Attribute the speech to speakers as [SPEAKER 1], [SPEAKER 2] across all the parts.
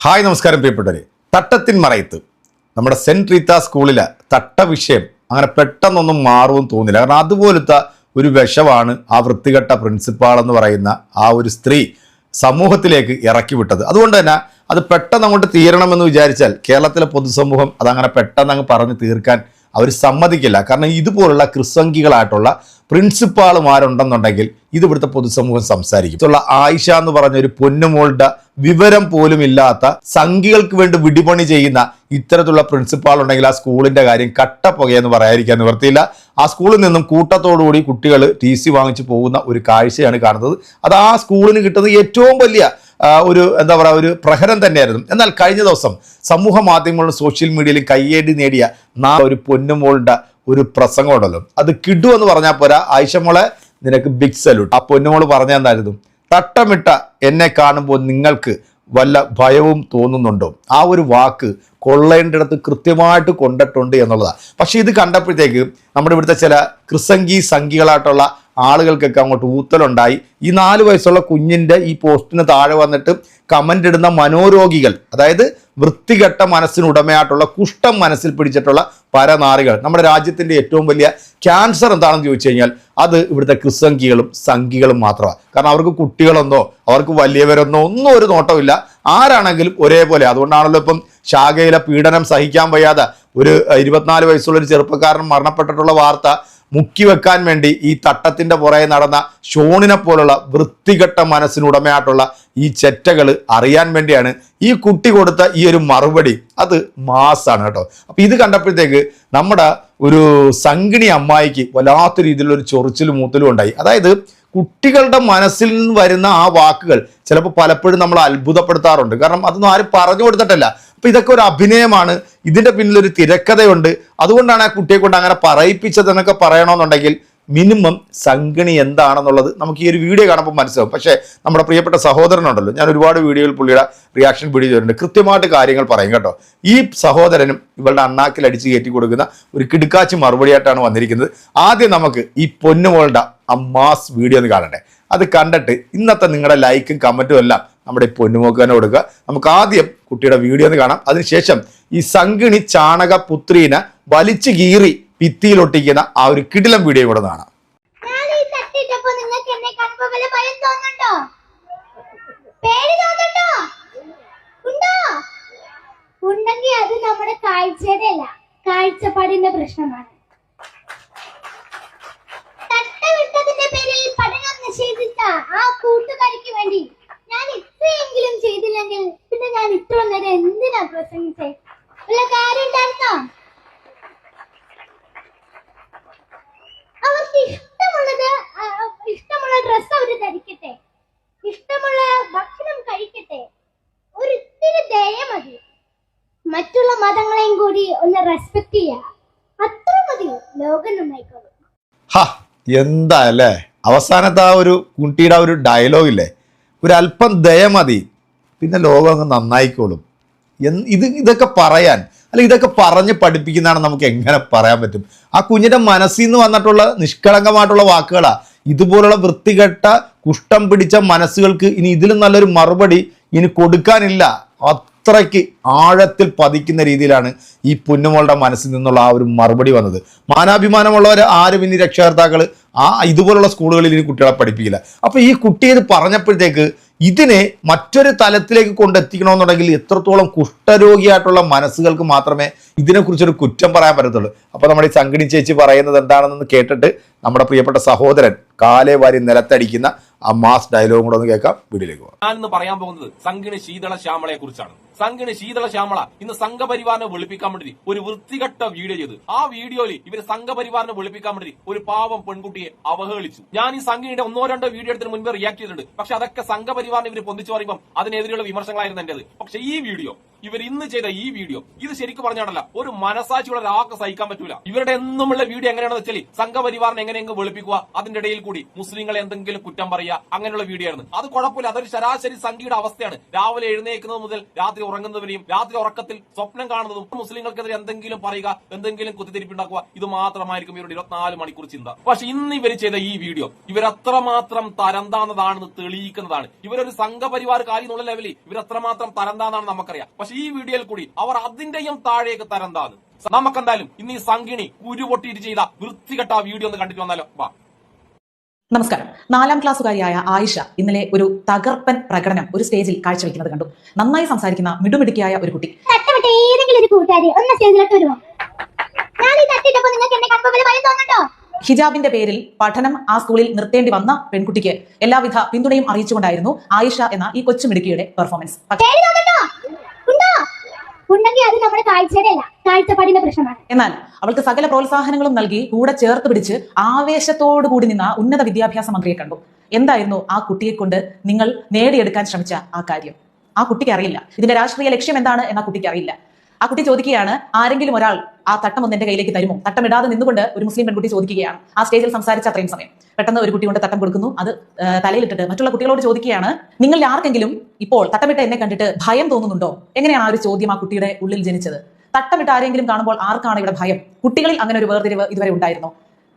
[SPEAKER 1] Hi നമസ്കാരം പ്രിയപ്പെട്ടവരെ. തട്ടത്തിൻ മറയത്ത്. നമ്മുടെ സെന്റ് റീത്ത സ്കൂളിലെ തട്ട വിഷയം അങ്ങനെ പെട്ടെന്നൊന്നും മാറുമെന്ന് തോന്നില്ല കാരണം അതുപോലത്തെ ഒരു വിഷമാണ് ആ വൃത്തികെട്ട പ്രിൻസിപ്പാൾ എന്ന് പറയുന്ന ആ ഒരു സ്ത്രീ സമൂഹത്തിലേക്ക് ഇറക്കി വിട്ടത് അതുകൊണ്ട് തന്നെ അത് പെട്ടെന്ന് അങ്ങോട്ട് തീരണമെന്ന് വിചാരിച്ചാൽ കേരളത്തിലെ പൊതുസമൂഹം അതങ്ങനെ പെട്ടെന്ന് അങ്ങ് പറഞ്ഞ് തീർക്കാൻ അവർ സമ്മതിക്കില്ല. കാരണം ഇതുപോലുള്ള കൃസംഗികളായിട്ടുള്ള പ്രിൻസിപ്പാളുമാരുണ്ടെന്നുണ്ടെങ്കിൽ ഇത് ഇവിടുത്തെ പൊതുസമൂഹം സംസാരിക്കും. ഇതുള്ള ആയിഷ എന്ന് പറഞ്ഞ ഒരു പൊന്നുമോളുടെ വിവരം പോലും ഇല്ലാത്ത സംഘികൾക്ക് വേണ്ടി വിടിപണി ചെയ്യുന്ന ഇത്തരത്തിലുള്ള പ്രിൻസിപ്പാൾ ഉണ്ടെങ്കിൽ ആ സ്കൂളിന്റെ കാര്യം കട്ട പുകയെന്ന് പറയാതിരിക്കാൻ നിവർത്തിയില്ല. ആ സ്കൂളിൽ നിന്നും കൂട്ടത്തോടുകൂടി കുട്ടികൾ ടി സി വാങ്ങിച്ചു പോകുന്ന ഒരു കാഴ്ചയാണ് കാണുന്നത്. അത് ആ സ്കൂളിന് കിട്ടുന്ന ഏറ്റവും വലിയ ഒരു എന്താ പറയുക ഒരു പ്രഹരം തന്നെയായിരുന്നു. എന്നാൽ കഴിഞ്ഞ ദിവസം സമൂഹ മാധ്യമങ്ങളിലും സോഷ്യൽ മീഡിയയിലും കയ്യേടി നേടിയ നാ ഒരു പൊന്നുമോളുടെ ഒരു പ്രസംഗം ഉണ്ടല്ലോ. അത് കിടു എന്ന് പറഞ്ഞാൽ പോരാ. ആയിഷമോളെ നിനക്ക് ബിഗ് സല്യൂട്ട് ആ പൊന്നുമോൾ പറഞ്ഞ എന്തായിരുന്നു? തട്ടമിട്ട എന്നെ കാണുമ്പോൾ നിങ്ങൾക്ക് വല്ല ഭയവും തോന്നുന്നുണ്ടോ? ആ ഒരു വാക്ക് കൊള്ളേണ്ടിടത്ത് കൃത്യമായിട്ട് കൊണ്ടിട്ടുണ്ട് എന്നുള്ളതാണ് പക്ഷേ ഇത് കണ്ടപ്പോഴത്തേക്ക് നമ്മുടെ ഇവിടുത്തെ ചില ക്രിസംഗി സംഘികളായിട്ടുള്ള ആളുകൾക്കൊക്കെ അങ്ങോട്ട് ഊത്തലുണ്ടായി. ഈ നാല് വയസ്സുള്ള കുഞ്ഞിന്റെ ഈ പോസ്റ്റിന് താഴെ വന്നിട്ട് കമന്റ് ഇടുന്ന മനോരോഗികൾ അതായത് വൃത്തികെട്ട മനസ്സിനുടമയായിട്ടുള്ള കുഷ്ഠം മനസ്സിൽ പിടിച്ചിട്ടുള്ള പരനാറികൾ. നമ്മുടെ രാജ്യത്തിന്റെ ഏറ്റവും വലിയ ക്യാൻസർ എന്താണെന്ന് ചോദിച്ചു കഴിഞ്ഞാൽ അത് ഇവിടുത്തെ ക്രിസംഖികളും സംഖികളും മാത്രമാണ്. കാരണം അവർക്ക് കുട്ടികളെന്നോ അവർക്ക് വലിയവരെന്നോ ഒന്നും ഒരു നോട്ടമില്ല. ആരാണെങ്കിലും ഒരേപോലെ. അതുകൊണ്ടാണല്ലോ ഇപ്പം ശാഖയിലെ പീഡനം സഹിക്കാൻ വയ്യാതെ ഒരു ഇരുപത്തിനാല് വയസ്സുള്ള ഒരു ചെറുപ്പക്കാരൻ മരണപ്പെട്ടിട്ടുള്ള വാർത്ത മുക്കി വെക്കാൻ വേണ്ടി ഈ തട്ടത്തിന്റെ പുറകെ നടന്ന ഷോണിനെ പോലുള്ള വൃത്തികെട്ട മനസ്സിനുടമയായിട്ടുള്ള ഈ ചെറ്റകൾ അറിയാൻ വേണ്ടിയാണ് ഈ കുട്ടി കൊടുത്ത ഈ ഒരു മറുപടി. അത് മാസാണ് കേട്ടോ. അപ്പോൾ ഇത് കണ്ടപ്പോഴത്തേക്ക് നമ്മുടെ ഒരു സംഗിണി അമ്മായിക്ക് വല്ലാത്ത ഒരു ചൊറിച്ചിലും മൂത്തലും ഉണ്ടായി. അതായത് കുട്ടികളുടെ മനസ്സിൽ നിന്ന് വരുന്ന ആ വാക്കുകൾ ചിലപ്പോൾ പലപ്പോഴും നമ്മൾ അത്ഭുതപ്പെടുത്താറുണ്ട്. കാരണം അതൊന്നും ആരും പറഞ്ഞു കൊടുത്തിട്ടല്ല. അപ്പൊ ഇതൊക്കെ ഒരു അഭിനയമാണ്. ഇതിന്റെ പിന്നിൽ ഒരു തിരക്കഥയുണ്ട്. അതുകൊണ്ടാണ് ആ കുട്ടിയെ കൊണ്ട് അങ്ങനെ പറയിപ്പിച്ചതെന്നൊക്കെ പറയണമെന്നുണ്ടെങ്കിൽ മിനിമം സംഗണി എന്താണെന്നുള്ളത് നമുക്ക് ഈ ഒരു വീഡിയോ കാണുമ്പോൾ മനസ്സിലാവും. പക്ഷേ നമ്മുടെ പ്രിയപ്പെട്ട സഹോദരനുണ്ടല്ലോ. ഞാൻ ഒരുപാട് വീഡിയോയിൽ പുള്ളിയുടെ റിയാക്ഷൻ വീഡിയോ ചെയ്തിട്ടുണ്ട്. കൃത്യമായിട്ട് കാര്യങ്ങൾ പറയും കേട്ടോ. ഈ സഹോദരനും ഇവളുടെ അണ്ണാക്കിൽ അടിച്ച് കയറ്റി കൊടുക്കുന്ന ഒരു കിടുക്കാച്ചി മറുപടിയായിട്ടാണ് വന്നിരിക്കുന്നത്. ആദ്യം നമുക്ക് ഈ പൊന്നുമോളുടെ അമ്മാസ് മാസ് വീഡിയോ ഒന്ന് കാണട്ടെ അത് കണ്ടിട്ട് ഇന്നത്തെ നിങ്ങളുടെ ലൈക്കും കമന്റും എല്ലാം നമ്മുടെ ഈ പൊന്നുമോക്ക് തന്നെ കൊടുക്കുക. നമുക്ക് ആദ്യം കുട്ടിയുടെ വീഡിയോ ഒന്ന് കാണാം. അതിനുശേഷം ഈ സംഗിണി ചാണക പുത്രീനെ വലിച്ചു കീറി ഭിത്തിയിലൊട്ടിക്കുന്ന ആ ഒരു കിടിലം വീഡിയോ കൂടെ കാണാം.
[SPEAKER 2] ഉണ്ടെങ്കിൽ അത് നമ്മുടെ കാഴ്ചയുടെ കാഴ്ചപ്പാടിന്റെ പ്രശ്നമാണ്. പേരിൽ പഠനം നിഷേധിച്ച ആ കൂട്ടുകാരിക്ക് വേണ്ടി ഞാൻ ഇത്രയെങ്കിലും ചെയ്തില്ലെങ്കിൽ പിന്നെ ഞാൻ ഇത്ര നേരം എന്തിനാ പ്രസംഗിച്ചേ? വല്ല കാര്യം ഉണ്ടായിരുന്നോ? അവർക്ക് ഇഷ്ടമുള്ളത് ഇഷ്ടമുള്ള ഡ്രസ്സ് അവർ ധരിക്കട്ടെ. ഇഷ്ടമുള്ള ഭക്ഷണം കഴിക്കട്ടെ. ഒരു ഇത്തിരി ദയ മതി. മറ്റുള്ള മതങ്ങളെയും കൂടി ഒന്ന് റെസ്പെക്ട് ചെയ്യുക അത്ര മതി ലോകം നന്നായിക്കോളും.
[SPEAKER 1] എന്താ അല്ലേ? അവസാനത്തെ ആ ഒരു കുട്ടിയുടെ ആ ഒരു ഡയലോഗ് ഇല്ലേ? ഒരു അല്പം ദയ മതി. പിന്നെ ലോകം അങ്ങ് നന്നായിക്കോളും. എന്ന് ഇത് ഇതൊക്കെ പറയാൻ അല്ല ഇതൊക്കെ പറഞ്ഞ് പഠിപ്പിക്കുന്നതാണ് നമുക്ക് എങ്ങനെ പറയാൻ പറ്റും. ആ കുഞ്ഞിന്റെ മനസ്സിൽ നിന്ന് വന്നിട്ടുള്ള നിഷ്കളങ്കമായിട്ടുള്ള വാക്കുകളാണ് ഇതുപോലുള്ള വൃത്തികെട്ട കുഷ്ടം പിടിച്ച മനസ്സുകൾക്ക് ഇനി ഇതിലും നല്ലൊരു മറുപടി ഇനി കൊടുക്കാനില്ല. അത്രയ്ക്ക് ആഴത്തിൽ പതിക്കുന്ന രീതിയിലാണ് ഈ പൊന്നുമോളുടെ മനസ്സിൽ നിന്നുള്ള ആ ഒരു മറുപടി വന്നത്. മാനാഭിമാനമുള്ളവർ ആരും ഇനി രക്ഷകർത്താക്കൾ ആ ഇതുപോലുള്ള സ്കൂളുകളിൽ ഇനി കുട്ടികളെ പഠിപ്പിക്കില്ല. അപ്പോൾ ഈ കുട്ടി ഇത് പറഞ്ഞപ്പോഴത്തേക്ക് ഇതിനെ മറ്റൊരു തലത്തിലേക്ക് കൊണ്ടെത്തിക്കണമെന്നുണ്ടെങ്കിൽ എത്രത്തോളം കുഷ്ഠരോഗിയായിട്ടുള്ള മനസ്സുകൾക്ക് മാത്രമേ ഇതിനെക്കുറിച്ചൊരു കുറ്റം പറയാൻ പറ്റത്തുള്ളൂ. അപ്പോൾ നമ്മുടെ ഈ സംഘടി ചേച്ചി പറയുന്നത് എന്താണെന്ന് കേട്ടിട്ട് നമ്മുടെ പ്രിയപ്പെട്ട സഹോദരൻ കാലേ വാരി നിലത്തടിക്കുന്ന ആ മാസ് ഡയലോഗും കൂടെ ഒന്ന് കേൾക്കാം. വീട്ടിലേക്ക് പോകാം.
[SPEAKER 3] ഞാൻ പറയാൻ പോകുന്നത് സംഗിണി ശീതള ശ്യാമളയെ കുറിച്ചാണ് സംഗിണി ശീതള ശ്യാമള ഇന്ന് സംഘപരിവാറിനെ വെളുപ്പിക്കാൻ വേണ്ടി ഒരു വൃത്തികെട്ട വീഡിയോ ചെയ്തു. ആ വീഡിയോയിൽ ഇവർ സംഘപരിവാറിനെ വെളുപ്പിക്കാൻ വേണ്ടി ഒരു പാവം പെൺകുട്ടിയെ അവഹേളിച്ചു. ഞാൻ ഈ സംഘിന്റെ ഒന്നോ രണ്ടോ വീഡിയോ എടുത്തിന് മുൻപ് റിയാക്ട് ചെയ്തിട്ടുണ്ട്. പക്ഷെ അതൊക്കെ സംഘപരിവാറിനെ ഇവർ പൊന്തിച്ചു പറയുമ്പോൾ അതിനെതിരെയുള്ള വിമർശനങ്ങളായിരുന്നു എന്റേത്. പക്ഷെ ഈ വീഡിയോ ഇവർ ഇന്ന് ചെയ്ത ഈ വീഡിയോ ഇത് ശരിക്കും പറഞ്ഞാണല്ല ഒരു മനസാക്ഷിയുള്ള ഒരാൾക്ക് സഹിക്കാൻ പറ്റൂല. ഇവരുടെ എന്നുമുള്ള വീഡിയോ എങ്ങനെയാണെന്ന് വെച്ചാൽ സംഘപരിവാറിനെ എങ്ങനെയെങ്കിലും വെളുപ്പിക്കുക അതിന്റെ ഇടയിൽ കൂടി മുസ്ലിങ്ങളെ എന്തെങ്കിലും കുറ്റം പറയുക അങ്ങനെയുള്ള വീഡിയോ ആയിരുന്നു. അത് കുഴപ്പമില്ല. അതൊരു ശരാശരി സംഘിയുടെ അവസ്ഥയാണ്. രാവിലെ എഴുന്നേക്കുന്നത് മുതൽ രാത്രി രാത്രി ഉറങ്ങുന്നവരെയും രാത്രി ഉറക്കത്തിൽ സ്വപ്നം കാണുന്നതും മുസ്ലിങ്ങൾക്കെതിരെ എന്തെങ്കിലും പറയുക എന്തെങ്കിലും കുത്തിത്തിരിപ്പുണ്ടാക്കുക ഇത് മാത്രമായിരിക്കും ഇവരുടെ ഇരുപത്തിനാല് മണിക്കൂർ ചിന്ത. പക്ഷെ ഇന്ന് ഇവർ ചെയ്ത ഈ വീഡിയോ ഇവരത്രമാത്രം തരന്താന്നതാണെന്ന് തെളിയിക്കുന്നതാണ്. ഇവരൊരു സംഘപരിവാർ കാര്യം എന്നുള്ള ലെവലിൽ ഇവരത്രമാത്രം തരന്താന്നാണ് നമുക്കറിയാം. പക്ഷെ ഈ വീഡിയോയിൽ കൂടി അവർ അതിന്റെയും താഴേക്ക് തരന്താന്ന് നമുക്കെന്തായാലും ഇന്ന് ഈ സംഗിണി കുരുപൊട്ടിയിട്ട് ചെയ്ത വൃത്തികെട്ട വീഡിയോ ഒന്ന് കണ്ടിട്ട് വന്നാലോ? വാ.
[SPEAKER 4] നമസ്കാരം. നാലാം ക്ലാസ്സുകാരിയായ ആയിഷ ഇന്നലെ ഒരു തകർപ്പൻ പ്രകടനം ഒരു സ്റ്റേജിൽ കാഴ്ചവെക്കുന്നത് കണ്ടു. നന്നായി സംസാരിക്കുന്ന മിടുമിടുക്കിയായ ഒരു കുട്ടി. ഹിജാബിന്റെ പേരിൽ പഠനം ആ സ്കൂളിൽ നിർത്തേണ്ടി വന്ന പെൺകുട്ടിക്ക് എല്ലാവിധ പിന്തുണയും അറിയിച്ചുകൊണ്ടായിരുന്നു ആയിഷ എന്ന ഈ കൊച്ചുമിടുക്കിയുടെ പെർഫോമൻസ് പക്ഷേ
[SPEAKER 2] പേടി തോന്നുന്നുണ്ടോ ഉണ്ടോ ഉണ്ടെങ്കിൽ അത് നമ്മുടെ കാഴ്ചയല്ല കാഴ്ചപ്പാടിന്റെ പ്രശ്നമാണ്.
[SPEAKER 4] എന്നാൽ അവൾക്ക് സകല പ്രോത്സാഹനങ്ങളും നൽകി കൂടെ ചേർത്ത് പിടിച്ച് ആവേശത്തോടു കൂടി നിന്ന ഉന്നത വിദ്യാഭ്യാസ മന്ത്രിയെ കണ്ടു. എന്തായിരുന്നു ആ കുട്ടിയെ കൊണ്ട് നിങ്ങൾ നേടിയെടുക്കാൻ ശ്രമിച്ച ആ കാര്യം? ആ കുട്ടിക്ക് അറിയില്ല. ഇതിന്റെ രാഷ്ട്രീയ ലക്ഷ്യം എന്താണ് എന്ന കുട്ടിക്ക് അറിയില്ല. ആ കുട്ടി ചോദിക്കുകയാണ് ആരെങ്കിലും ഒരാൾ ആ തട്ടം ഒന്ന് എന്റെ കയ്യിലേക്ക് തരുമോ? തട്ടം ഇടാതെ നിന്നുകൊണ്ട് ഒരു മുസ്ലിം പെൺകുട്ടി ചോദിക്കുകയാണ്. ആ സ്റ്റേജിൽ സംസാരിച്ച അത്രയും സമയം. പെട്ടെന്ന് ഒരു കുട്ടി കൊണ്ട് തട്ടം കൊടുക്കുന്നു. അത് തലയിലിട്ടിട്ട് മറ്റുള്ള കുട്ടികളോട് ചോദിക്കുകയാണ് നിങ്ങൾ ആർക്കെങ്കിലും ഇപ്പോൾ തട്ടമിട്ട് എന്നെ കണ്ടിട്ട് ഭയം തോന്നുന്നുണ്ടോ? എങ്ങനെയാണ് ആ ഒരു ചോദ്യം ആ കുട്ടിയുടെ ഉള്ളിൽ ജനിച്ചത്? തട്ടമിട്ട് ആരെങ്കിലും കാണുമ്പോൾ ആർക്കാണ് ഇവിടെ ഭയം? കുട്ടികളിൽ അങ്ങനെ ഒരു വേർതിരിവ് ഇതുവരെ ഉണ്ടായിരുന്നോ?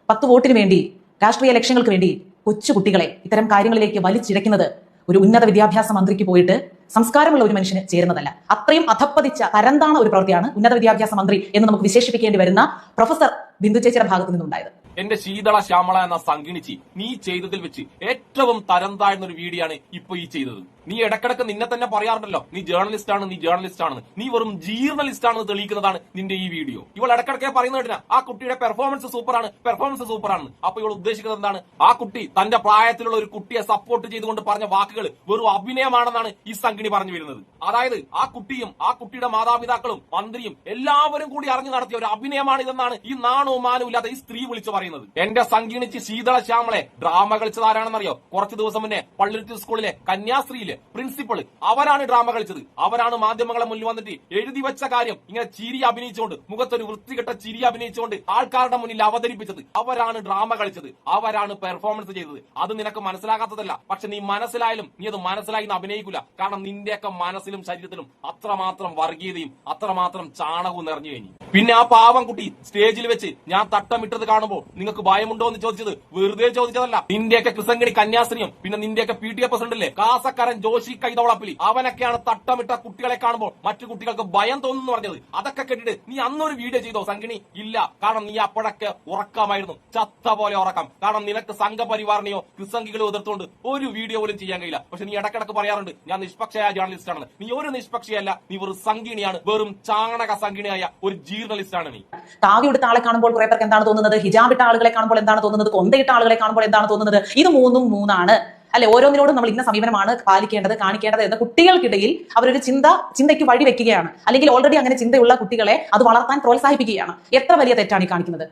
[SPEAKER 4] പത്ത് വോട്ടിന് വേണ്ടി രാഷ്ട്രീയ ലക്ഷ്യങ്ങൾക്ക് വേണ്ടി കൊച്ചു കുട്ടികളെ ഇത്തരം കാര്യങ്ങളിലേക്ക് വലിച്ചിഴക്കുന്നത് ഒരു ഉന്നത വിദ്യാഭ്യാസ മന്ത്രിക്ക് പോയിട്ട് സംസ്കാരമുള്ള ഒരു മനുഷ്യന് ചേരുന്നതല്ല. അത്രയും അധപ്പതിച്ച തരംതാണ ഒരു പ്രവൃത്തിയാണ് ഉന്നത വിദ്യാഭ്യാസ മന്ത്രി എന്ന് നമുക്ക് വിശേഷിപ്പിക്കേണ്ടി വരുന്ന പ്രൊഫസർ ബിന്ദു ചേച്ചിയുടെ ഭാഗത്തു നിന്നുണ്ടായത്
[SPEAKER 3] എന്റെ ശീതള ശ്യാമള എന്ന സംഗിണിച്ച് നീ ചെയ്തതിൽ വെച്ച് ഏറ്റവും തരം താഴ്ന്ന ഒരു വീഡിയോ ആണ് ഇപ്പൊ ഈ ചെയ്തത്. നീ ഇടക്കിടക്ക് നിന്നെ തന്നെ പറയാറുണ്ടല്ലോ നീ ജേർണലിസ്റ്റ് ആണ് നീ ജേർണലിസ്റ്റ് ആണ് നീ വെറും ജീർണലിസ്റ്റ് ആണെന്ന് തെളിയിക്കുന്നതാണ് നിന്റെ ഈ വീഡിയോ ഇവൾ ഇടക്കിടക്കെ പറയുന്ന കേട്ടിനാ ആ കുട്ടിയുടെ പെർഫോമൻസ് സൂപ്പറാണ് പെർഫോമൻസ് സൂപ്പറാണ് അപ്പൊ ഇവൾ ഉദ്ദേശിക്കുന്നത് എന്താണ്? ആ കുട്ടി തന്റെ പ്രായത്തിലുള്ള ഒരു കുട്ടിയെ സപ്പോർട്ട് ചെയ്തുകൊണ്ട് പറഞ്ഞ വാക്കുകൾ വെറും അഭിനയമാണെന്നാണ് ഈ സംഘിണി പറഞ്ഞു വരുന്നത്. അതായത് ആ കുട്ടിയും ആ കുട്ടിയുടെ മാതാപിതാക്കളും മന്ത്രിയും എല്ലാവരും കൂടി അറിഞ്ഞു നടത്തിയ ഒരു അഭിനയമാണ് ഇതെന്നാണ് ഈ നാണോ മാനവും ഇല്ലാത്ത ഈ സ്ത്രീ വിളിച്ചു പറയുന്നത്. എന്റെ സംഗീണിച്ച് ശീതള ശ്യാമളെ ഡ്രാമ കളിച്ചത് ആരാണെന്നറിയോ? കുറച്ചു ദിവസം മുന്നേ പള്ളിരുത്തി സ്കൂളിലെ കന്യാസ്ത്രീയിലെ പ്രിൻസിപ്പൾ അവരാണ് ഡ്രാമ കളിച്ചത്. അവരാണ് മാധ്യമങ്ങളെ മുന്നിൽ വന്നിട്ട് എഴുതി വെച്ച കാര്യം. ഇങ്ങനെ ചിരി അഭിനയിച്ചുകൊണ്ട് മുഖത്തൊരു വൃത്തികെട്ട ചിരി അഭിനയിച്ചുകൊണ്ട് ആൾക്കാരുടെ മുന്നിൽ അവതരിപ്പിച്ചത്. അവരാണ് ഡ്രാമ കളിച്ചത്. അവരാണ് പെർഫോമൻസ് ചെയ്തത്. അത് നിനക്ക് മനസ്സിലാകാത്തതല്ല. പക്ഷെ നീ മനസ്സിലായാലും നീ അത് മനസ്സിലായി അഭിനയിക്കില്ല കാരണം നിന്റെയൊക്കെ മനസ്സിലും ശരീരത്തിലും അത്രമാത്രം വർഗീയതയും അത്രമാത്രം ചാണകവും നിറഞ്ഞു കഴിഞ്ഞു. പിന്നെ ആ പാവം കുട്ടി സ്റ്റേജിൽ വെച്ച് ഞാൻ തട്ടമിട്ടത് കാണുമ്പോൾ നിങ്ങൾക്ക് ഭയമുണ്ടോ എന്ന് ചോദിച്ചത് വെറുതെ ചോദിച്ചതല്ല. നിന്റെയൊക്കെ കൃസങ്കടി കന്യാസ്ത്രീയും പിന്നെ നിന്റെയൊക്കെ പി ടി എ പ്രസിഡന്റ് അല്ലേ കാസക്കരൻ ജോഷി കൈതോളപ്പിലി അവനൊക്കെയാണ് തട്ടമിട്ട കുട്ടികളെ കാണുമ്പോൾ മറ്റു കുട്ടികൾക്ക് ഭയം തോന്നുന്നു പറഞ്ഞത്. അതൊക്കെ കേട്ടിട്ട് നീ അന്നൊരു വീഡിയോ ചെയ്തോ? സംഗിണി ഇല്ല. കാരണം നീ അപ്പോഴൊക്കെ ഉറക്കമായിരുന്നു. ചത്ത പോലെ ഉറക്കം. കാരണം നിനക്ക് സംഘപരിവാറിനെയോ ക്രിസംഗികളോ എതിർത്തുകൊണ്ട് ഒരു വീഡിയോ പോലും ചെയ്യാൻ കഴിയില്ല. പക്ഷെ നീ ഇടക്കിടക്ക് പറയാറുണ്ട് ഞാൻ നിഷ്പക്ഷയായ ജേർണലിസ്റ്റ് ആണ് നീ ഒരു നിഷ്പക്ഷയല്ല നീ ഒരു സംഗിണിയാണ്. വെറും ചാണക സംഗിണിയായ ഒരു ജേർണലിസ്റ്റ് ആണ് നീ.
[SPEAKER 4] കാവ്യ എടുത്ത ആളെ കാണുമ്പോൾ കുറെ പേർക്ക് എന്താണ് തോന്നുന്നത്? ഹിജാബിട്ട ആളുകളെ കാണുമ്പോൾ എന്താണ് തോന്നുന്നത്? കൊന്തയിട്ട ആളുകളെ കാണുമ്പോൾ എന്താണ് തോന്നുന്നത്? ഇത് മൂന്നും മൂന്നാണ്. അല്ലെ ഓരോന്നിനോടും നമ്മൾ ഇന്ന സമീപനമാണ് പാലിക്കേണ്ടത് കാണിക്കേണ്ടത് എന്ന് കുട്ടികൾക്കിടയിൽ അവരൊരു ചിന്ത ചിന്തയ്ക്ക് വഴി വെക്കുകയാണ്. അല്ലെങ്കിൽ ഓൾറെഡി അങ്ങനെ ചിന്തയുള്ള കുട്ടികളെ അത് വളർത്താൻ പ്രോത്സാഹിപ്പിക്കുകയാണ്. എത്ര വലിയ തെറ്റാണ് ഈ കാണിക്കുന്നത്?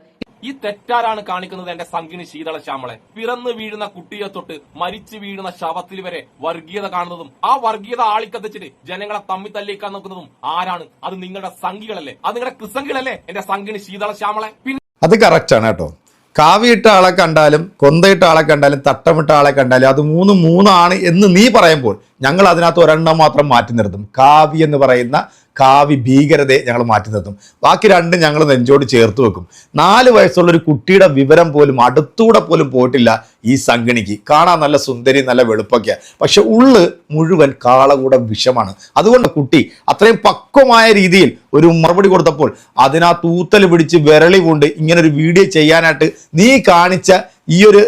[SPEAKER 3] ഈ തെറ്റാരാണ് കാണിക്കുന്നത് എന്റെ സംഗിണി ശീതള ശ്യാമളെ. പിറന്നു വീഴുന്ന കുട്ടിയെ തൊട്ട് മരിച്ചു വീഴുന്ന ശവത്തിൽ വരെ വർഗീയത കാണുന്നതും ആ വർഗീയത ആളിക്കത്തിച്ചിട്ട് ജനങ്ങളെ തമ്മി തല്ലിക്കാൻ നോക്കുന്നതും ആരാണ്? അത് നിങ്ങളുടെ സംഘികളല്ലേ? അത് നിങ്ങളുടെ ക്രിസംഗികളല്ലേ എന്റെ സംഗിണി ശീതള ശ്യാമളെ?
[SPEAKER 1] അത് കറക്റ്റ് ആണ് കേട്ടോ. കാവിയിട്ട ആളെ കണ്ടാലും കൊന്തയിട്ട ആളെ കണ്ടാലും തട്ടമിട്ട ആളെ കണ്ടാലും അത് മൂന്ന് മൂന്നാണ് എന്ന് നീ പറയുമ്പോൾ ഞങ്ങൾ അതിനകത്ത് ഒരെണ്ണം മാത്രം മാറ്റി നിർത്തും. കാവി എന്ന് പറയുന്ന കാവി ഭീകരതയെ ഞങ്ങൾ മാറ്റി നിർത്തും. ബാക്കി രണ്ടും ഞങ്ങൾ നെഞ്ചോട് ചേർത്ത് വെക്കും. നാല് വയസ്സുള്ള ഒരു കുട്ടിയുടെ വിവരം പോലും അടുത്തൂടെ പോലും പോയിട്ടില്ല ഈ സംഗണിക്ക്. കാണാൻ നല്ല സുന്ദരി നല്ല വെളുപ്പൊക്കെയാ. പക്ഷെ ഉള്ള് മുഴുവൻ കാളകൂടെ വിഷമാണ്. അതുകൊണ്ട് കുട്ടി അത്രയും പക്വമായ രീതിയിൽ ഒരു മറുപടി കൊടുത്തപ്പോൾ അതിനാ തൂത്തൽ പിടിച്ച് വിരളി കൊണ്ട് ഇങ്ങനെ ഒരു വീഡിയോ ചെയ്യാനായിട്ട് നീ കാണിച്ച ഈ ഒരു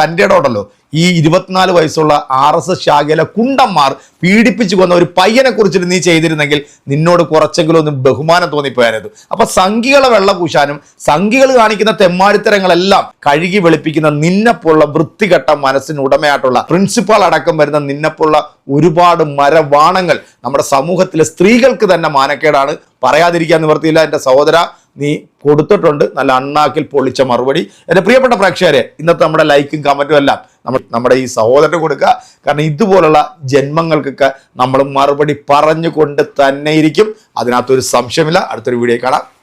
[SPEAKER 1] തന്റെ ഉണ്ടല്ലോ. ഈ ഇരുപത്തിനാല് വയസ്സുള്ള ആർ എസ് എസ് ശാഖയിലെ കുണ്ടന്മാർ പീഡിപ്പിച്ചു കൊന്ന ഒരു പയ്യനെ കുറിച്ചിട്ട് നീ ചെയ്തിരുന്നെങ്കിൽ നിന്നോട് കുറച്ചെങ്കിലും ഒന്ന് ബഹുമാനം തോന്നിപ്പോയാനത് അപ്പൊ സംഘികളെ വെള്ള പൂശാനും സംഘികൾ കാണിക്കുന്ന തെമ്മാടിത്തരങ്ങളെല്ലാം കഴുകി വെളുപ്പിക്കുന്ന നിന്നെപ്പോലുള്ള വൃത്തികെട്ട മനസ്സിന് ഉടമയായിട്ടുള്ള പ്രിൻസിപ്പാൾ അടക്കം വരുന്ന നിന്നെപ്പോലുള്ള ഒരുപാട് മരവാണങ്ങൾ നമ്മുടെ സമൂഹത്തിലെ സ്ത്രീകൾക്ക് തന്നെ മാനക്കേടാണ്. പറയാതിരിക്കാൻ നിവർത്തിയില്ല എന്റെ സഹോദര നീ കൊടുത്തിട്ടുണ്ട്. നല്ല അണ്ണാക്കിൽ പൊളിച്ച മറുപടി. എന്റെ പ്രിയപ്പെട്ട പ്രേക്ഷകരെ ഇന്നത്തെ നമ്മുടെ ലൈക്കും കമന്റും എല്ലാം നമ്മൾ നമ്മുടെ ഈ സഹോദരന് കൊടുക്കുക. കാരണം ഇതുപോലുള്ള ജന്മങ്ങൾക്കൊക്കെ നമ്മൾ മറുപടി പറഞ്ഞുകൊണ്ട് തന്നെ ഇരിക്കും. അതിനകത്തൊരു സംശയമില്ല. അടുത്തൊരു വീഡിയോ കാണാം.